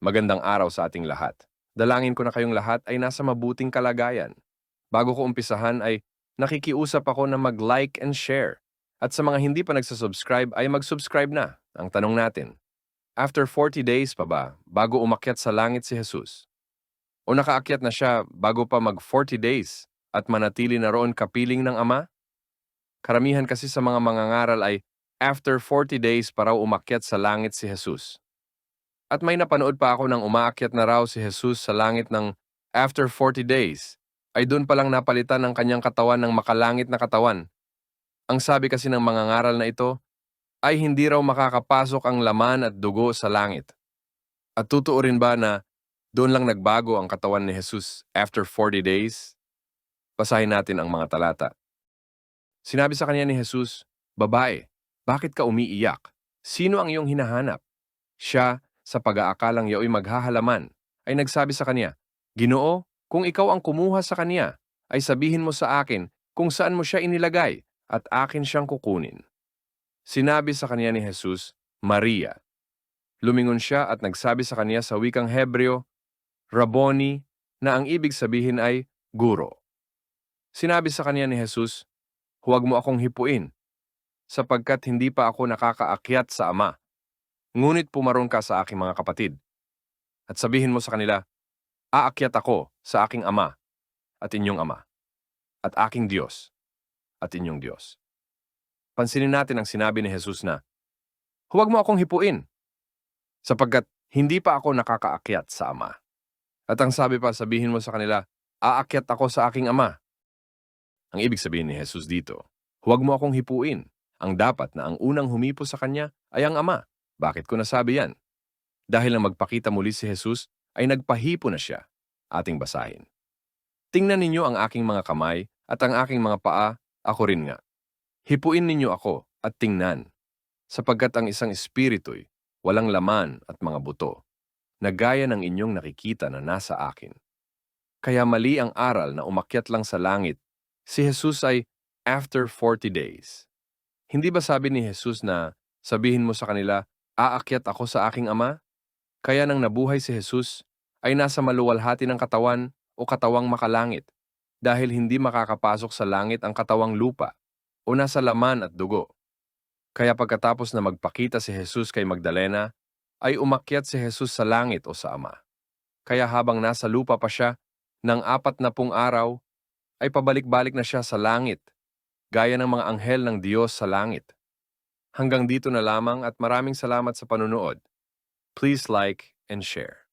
Magandang araw sa ating lahat. Dalangin ko na kayong lahat ay nasa mabuting kalagayan. Bago ko umpisahan ay nakikiusap ako na mag-like and share. At sa mga hindi pa nagsasubscribe ay mag-subscribe na. Ang tanong natin, after 40 days pa ba bago umakyat sa langit si Jesus? O nakaakyat na siya bago pa mag 40 days at manatili na roon kapiling ng Ama? Karamihan kasi sa mga mangangaral ay after 40 days pa raw umakyat sa langit si Jesus. At may napanood pa ako ng umaakyat na raw si Jesus sa langit ng after 40 days, ay doon palang napalitan ng kanyang katawan ng makalangit na katawan. Ang sabi kasi ng mga ngaral na ito, ay hindi raw makakapasok ang laman at dugo sa langit. At totoo rin ba na doon lang nagbago ang katawan ni Jesus after 40 days? Basahin natin ang mga talata. Sinabi sa kanya ni Jesus, Babae, bakit ka umiiyak? Sino ang iyong hinahanap? Siya, sa pag-aakalang yao'y maghahalaman, ay nagsabi sa kanya, Ginoo, kung ikaw ang kumuha sa kanya, ay sabihin mo sa akin kung saan mo siya inilagay at akin siyang kukunin. Sinabi sa kanya ni Jesus, Maria. Lumingon siya at nagsabi sa kanya sa wikang Hebreo, Rabboni, na ang ibig sabihin ay guro. Sinabi sa kanya ni Jesus, Huwag mo akong hipuin, sapagkat hindi pa ako nakakaakyat sa Ama. Ngunit pumaron ka sa aking mga kapatid. At sabihin mo sa kanila, Aakyat ako sa aking Ama at inyong Ama, at aking Diyos at inyong Diyos. Pansinin natin ang sinabi ni Jesus na, Huwag mo akong hipuin, sapagkat hindi pa ako nakakaakyat sa Ama. At ang sabi pa, sabihin mo sa kanila, Aakyat ako sa aking Ama. Ang ibig sabihin ni Jesus dito, huwag mo akong hipuin. Ang dapat na ang unang humipo sa Kanya ay ang Ama. Bakit ko nasabi yan? Dahil nang magpakita muli si Jesus, ay nagpahipo na siya. Ating basahin. Tingnan ninyo ang aking mga kamay at ang aking mga paa, ako rin nga. Hipuin ninyo ako at tingnan, sapagkat ang isang espiritu'y walang laman at mga buto, na gaya ng inyong nakikita na nasa akin. Kaya mali ang aral na umakyat lang sa langit, si Jesus ay after 40 days. Hindi ba sabi ni Jesus na sabihin mo sa kanila, aakyat ako sa aking ama? Kaya nang nabuhay si Jesus, ay nasa maluwalhati ng katawan o katawang makalangit, dahil hindi makakapasok sa langit ang katawang lupa o nasa laman at dugo. Kaya pagkatapos na magpakita si Jesus kay Magdalena, ay umakyat si Jesus sa langit o sa Ama. Kaya habang nasa lupa pa siya, ng apat na pung araw, ay pabalik-balik na siya sa langit, gaya ng mga anghel ng Diyos sa langit. Hanggang dito na lamang at maraming salamat sa panunood. Please like and share.